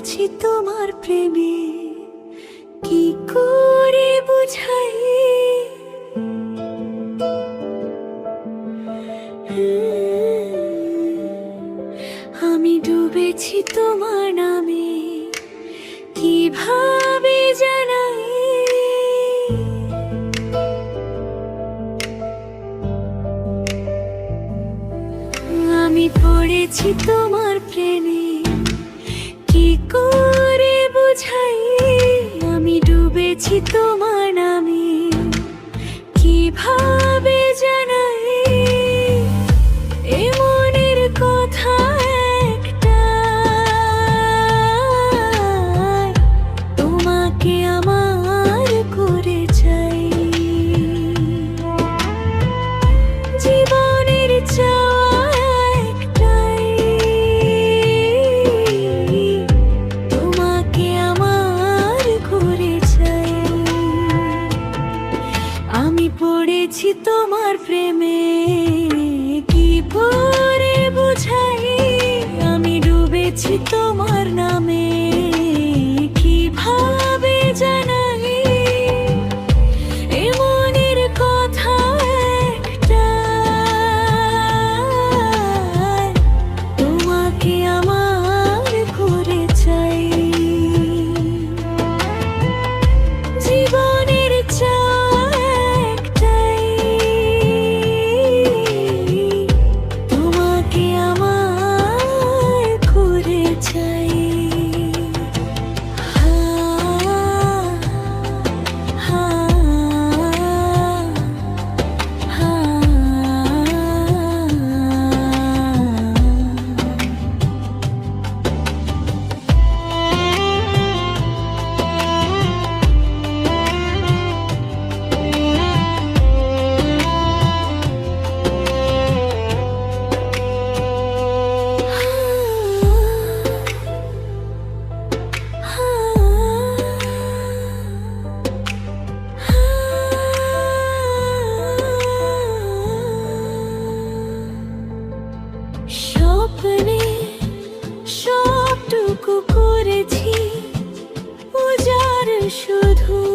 পড়েছি তোমার প্রেমে। কি করে বুঝাই? আমি ডুবেছি তোমার নামে, কীভাবে জানাই? আমি পড়েছি তোমার 怕。পড়েছি তোমার প্রেমে। করেছি পূজার শুধু